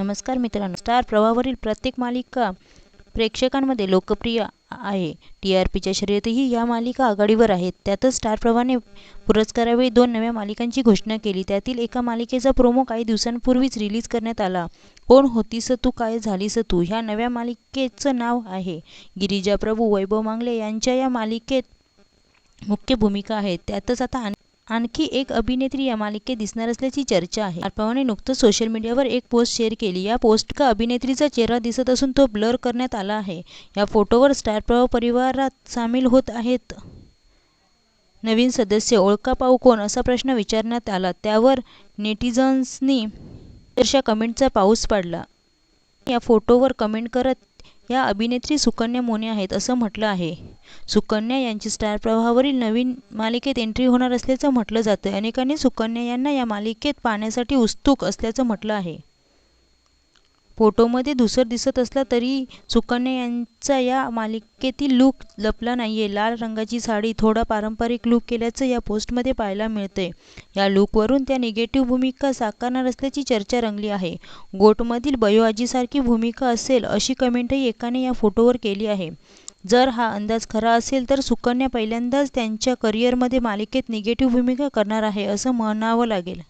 नमस्कार मित्रांनो. स्टार प्रवाहावरील प्रत्येक मालिका प्रेक्षकांमध्ये लोकप्रिय आहे. टी आर पीच्या शर्यतही या मालिका आघाडीवर आहेत. त्यातच स्टार प्रवाहाने पुरस्कारावेळी दोन नव्या मालिकांची घोषणा केली. त्यातील एका मालिकेचा प्रोमो काही दिवसांपूर्वीच रिलीज करण्यात आला. कोण होतीस तू? काय झालीस तू? ह्या नव्या मालिकेचं नाव आहे. गिरिजा प्रभू वैभव मांगले यांच्या या मालिकेत मुख्य भूमिका आहेत. त्यातच आता आणखी एक अभिनेत्री या मालिकेत दिसणार असल्याची चर्चा आहे. पवाने नुकतंच सोशल मीडियावर एक पोस्ट शेअर केली. या पोस्ट का अभिनेत्रीचा चेहरा दिसत असून तो ब्लर करण्यात आला आहे. या फोटोवर स्टार प्रवाह परिवारात सामील होत आहेत. नवीन सदस्य ओळखा पाहू कोण असा प्रश्न विचारण्यात आला. त्यावर नेटिझन्सनी अशा कमेंटचा पाऊस पडला. या फोटोवर कमेंट करत या अभिनेत्री सुकन्या मोने आहेत असं म्हटलं आहे. सुकन्या यांची स्टार प्रवाहावरील नवीन मालिकेत एंट्री होणार असल्याचं म्हटलं जातं अनेकांनी सुकन्या यांना या मालिकेत पाहण्यासाठी उत्सुक असल्याचं म्हटलं आहे. फोटोमध्ये धुसर दिसत असला तरी सुकन्या यांचा या मालिकेतील लूक लपला नाही आहे लाल रंगाची साडी थोडा पारंपरिक लूक केल्याचं या पोस्टमध्ये पाहायला मिळते या लूकवरून त्या निगेटिव्ह भूमिका साकारणार असल्याची चर्चा रंगली आहे. गोटमधील बयोआजीसारखी भूमिका असेल अशी कमेंटही एकाने या फोटोवर केली आहे. जर हा अंदाज खरा असेल तर सुकन्या पहिल्यांदाच त्यांच्या करिअरमध्ये मालिकेत निगेटिव्ह भूमिका करणार आहे असं म्हणावं लागेल.